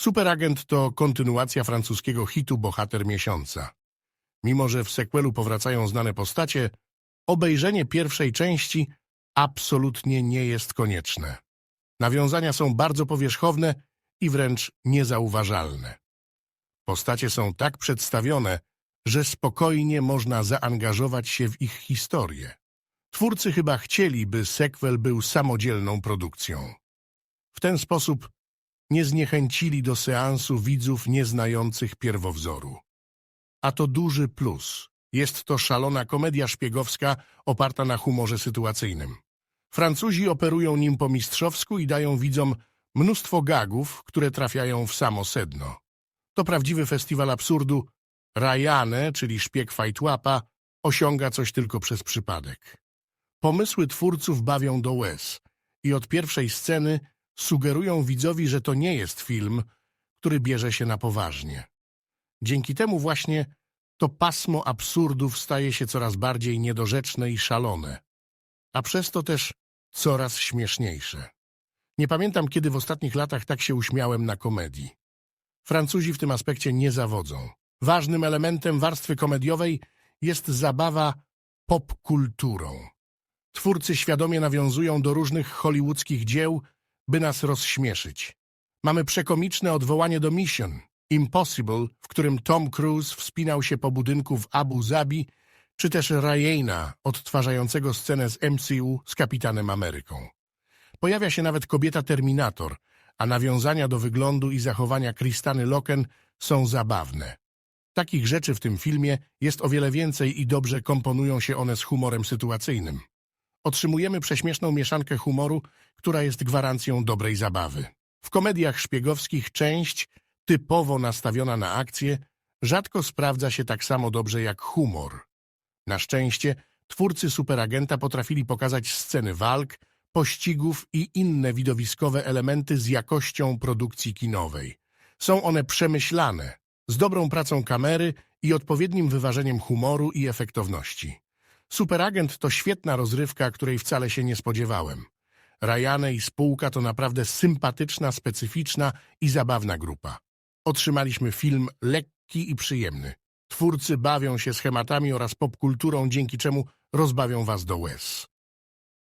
Superagent to kontynuacja francuskiego hitu Bohater Miesiąca. Mimo, że w sequelu powracają znane postacie, obejrzenie pierwszej części absolutnie nie jest konieczne. Nawiązania są bardzo powierzchowne i wręcz niezauważalne. Postacie są tak przedstawione, że spokojnie można zaangażować się w ich historię. Twórcy chyba chcieli, by sequel był samodzielną produkcją. W ten sposób nie zniechęcili do seansu widzów nieznających pierwowzoru. A to duży plus. Jest to szalona komedia szpiegowska oparta na humorze sytuacyjnym. Francuzi operują nim po mistrzowsku i dają widzom mnóstwo gagów, które trafiają w samo sedno. To prawdziwy festiwal absurdu. Rajane, czyli szpieg Fajtłapa, osiąga coś tylko przez przypadek. Pomysły twórców bawią do łez i od pierwszej sceny sugerują widzowi, że to nie jest film, który bierze się na poważnie. Dzięki temu właśnie to pasmo absurdów staje się coraz bardziej niedorzeczne i szalone, a przez to też coraz śmieszniejsze. Nie pamiętam, kiedy w ostatnich latach tak się uśmiałem na komedii. Francuzi w tym aspekcie nie zawodzą. Ważnym elementem warstwy komediowej jest zabawa popkulturą. Twórcy świadomie nawiązują do różnych hollywoodzkich dzieł, by nas rozśmieszyć. Mamy przekomiczne odwołanie do Mission Impossible, w którym Tom Cruise wspinał się po budynku w Abu Zabi, czy też Ryana, odtwarzającego scenę z MCU z Kapitanem Ameryką. Pojawia się nawet kobieta Terminator, a nawiązania do wyglądu i zachowania Kristany Loken są zabawne. Takich rzeczy w tym filmie jest o wiele więcej i dobrze komponują się one z humorem sytuacyjnym. Otrzymujemy prześmieszną mieszankę humoru, która jest gwarancją dobrej zabawy. W komediach szpiegowskich część, typowo nastawiona na akcję, rzadko sprawdza się tak samo dobrze jak humor. Na szczęście twórcy superagenta potrafili pokazać sceny walk, pościgów i inne widowiskowe elementy z jakością produkcji kinowej. Są one przemyślane, z dobrą pracą kamery i odpowiednim wyważeniem humoru i efektowności. Superagent to świetna rozrywka, której wcale się nie spodziewałem. Rajane i spółka to naprawdę sympatyczna, specyficzna i zabawna grupa. Otrzymaliśmy film lekki i przyjemny. Twórcy bawią się schematami oraz popkulturą, dzięki czemu rozbawią was do łez.